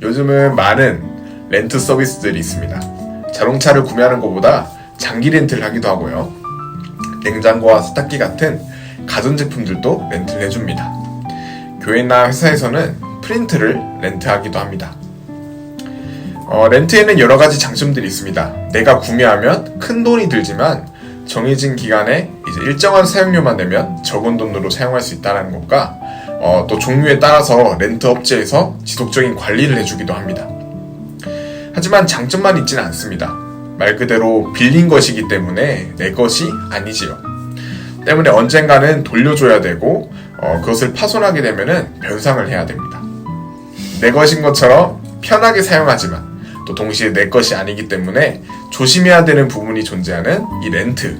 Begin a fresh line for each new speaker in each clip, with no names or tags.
요즘은 많은 렌트 서비스들이 있습니다. 자동차를 구매하는 것보다 장기 렌트를 하기도 하고요. 냉장고와 세탁기 같은 가전제품들도 렌트를 해줍니다. 교회나 회사에서는 프린트를 렌트하기도 합니다. 어, 렌트에는 여러 가지 장점들이 있습니다. 내가 구매하면 큰 돈이 들지만 정해진 기간에 이제 일정한 사용료만 내면 적은 돈으로 사용할 수 있다는 것과 어, 또 종류에 따라서 렌트 업체에서 지속적인 관리를 해주기도 합니다. 하지만 장점만 있지는 않습니다. 말 그대로 빌린 것이기 때문에 내 것이 아니지요. 때문에 언젠가는 돌려줘야 되고 어, 그것을 파손하게 되면은 변상을 해야 됩니다. 내 것인 것처럼 편하게 사용하지만 또 동시에 내 것이 아니기 때문에 조심해야 되는 부분이 존재하는 이 렌트.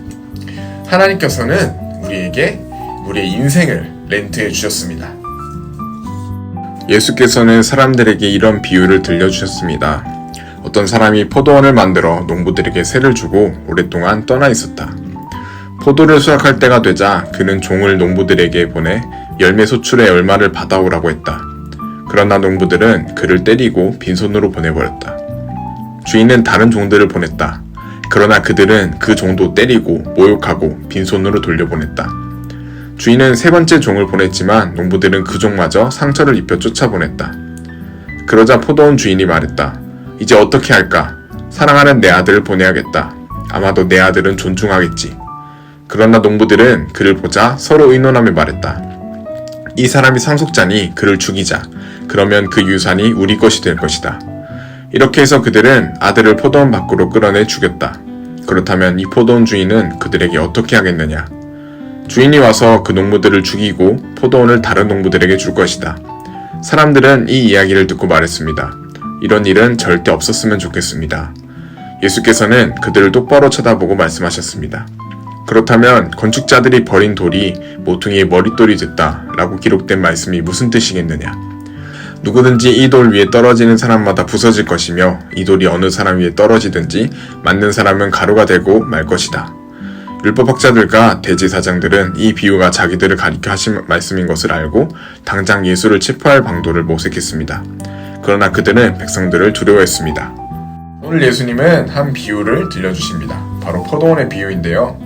하나님께서는 우리에게 우리의 인생을 렌트해 주셨습니다. 예수께서는 사람들에게 이런 비유를 들려주셨습니다. 어떤 사람이 포도원을 만들어 농부들에게 세를 주고 오랫동안 떠나 있었다. 포도를 수확할 때가 되자 그는 종을 농부들에게 보내 열매 소출의 얼마를 받아오라고 했다. 그러나 농부들은 그를 때리고 빈손으로 보내버렸다. 주인은 다른 종들을 보냈다. 그러나 그들은 그 종도 때리고 모욕하고 빈손으로 돌려보냈다. 주인은 세 번째 종을 보냈지만 농부들은 그 종마저 상처를 입혀 쫓아보냈다. 그러자 포도원 주인이 말했다. 이제 어떻게 할까? 사랑하는 내 아들을 보내야겠다. 아마도 내 아들은 존중하겠지. 그러나 농부들은 그를 보자 서로 의논하며 말했다. 이 사람이 상속자니 그를 죽이자. 그러면 그 유산이 우리 것이 될 것이다. 이렇게 해서 그들은 아들을 포도원 밖으로 끌어내 죽였다. 그렇다면 이 포도원 주인은 그들에게 어떻게 하겠느냐? 주인이 와서 그 농부들을 죽이고 포도원을 다른 농부들에게 줄 것이다. 사람들은 이 이야기를 듣고 말했습니다. 이런 일은 절대 없었으면 좋겠습니다. 예수께서는 그들을 똑바로 쳐다보고 말씀하셨습니다. 그렇다면 건축자들이 버린 돌이 모퉁이의 머릿돌이 됐다 라고 기록된 말씀이 무슨 뜻이겠느냐? 누구든지 이 돌 위에 떨어지는 사람마다 부서질 것이며 이 돌이 어느 사람 위에 떨어지든지 맞는 사람은 가루가 되고 말 것이다. 율법학자들과 대제사장들은 이 비유가 자기들을 가리켜 하신 말씀인 것을 알고 당장 예수를 체포할 방도를 모색했습니다. 그러나 그들은 백성들을 두려워했습니다. 오늘 예수님은 한 비유를 들려주십니다. 바로 포도원의 비유인데요.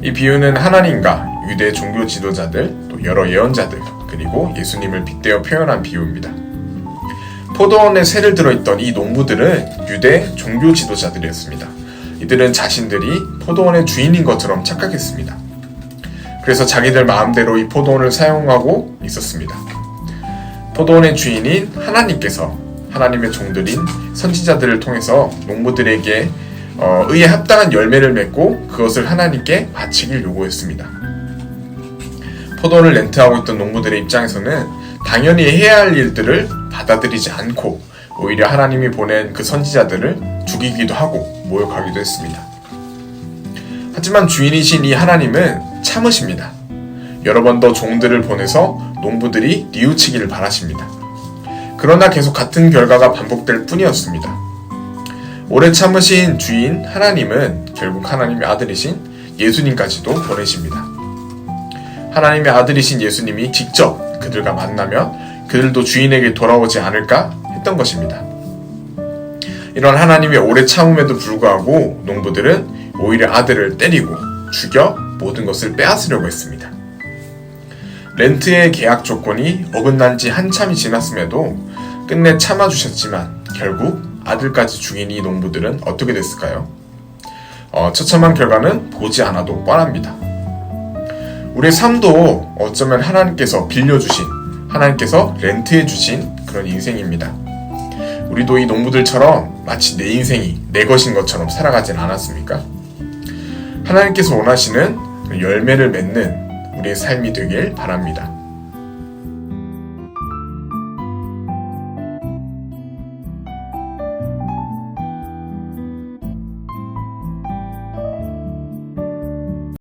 이 비유는 하나님과 유대 종교 지도자들, 또 여러 예언자들, 그리고 예수님을 빗대어 표현한 비유입니다. 포도원에 새를 들어있던 이 농부들은 유대 종교 지도자들이었습니다. 이들은 자신들이 포도원의 주인인 것처럼 착각했습니다. 그래서 자기들 마음대로 이 포도원을 사용하고 있었습니다. 포도원의 주인인 하나님께서 하나님의 종들인 선지자들을 통해서 농부들에게 어, 의에 합당한 열매를 맺고 그것을 하나님께 바치길 요구했습니다. 포도원을 렌트하고 있던 농부들의 입장에서는 당연히 해야 할 일들을 받아들이지 않고 오히려 하나님이 보낸 그 선지자들을 죽이기도 하고 모욕하기도 했습니다. 하지만 주인이신 이 하나님은 참으십니다. 여러 번 더 종들을 보내서 농부들이 뉘우치기를 바라십니다. 그러나 계속 같은 결과가 반복될 뿐이었습니다. 오래 참으신 주인 하나님은 결국 하나님의 아들이신 예수님까지도 보내십니다. 하나님의 아들이신 예수님이 직접 그들과 만나면 그들도 주인에게 돌아오지 않을까 했던 것입니다. 이런 하나님의 오래 참음에도 불구하고 농부들은 오히려 아들을 때리고 죽여 모든 것을 빼앗으려고 했습니다. 렌트의 계약 조건이 어긋난 지 한참이 지났음에도 끝내 참아주셨지만 결국 아들까지 죽인 이 농부들은 어떻게 됐을까요? 어, 처참한 결과는 보지 않아도 뻔합니다. 우리의 삶도 어쩌면 하나님께서 빌려주신, 하나님께서 렌트해주신 그런 인생입니다. 우리도 이 농부들처럼 마치 내 인생이 내 것인 것처럼 살아가진 않았습니까? 하나님께서 원하시는 그 열매를 맺는 우리의 삶이 되길 바랍니다.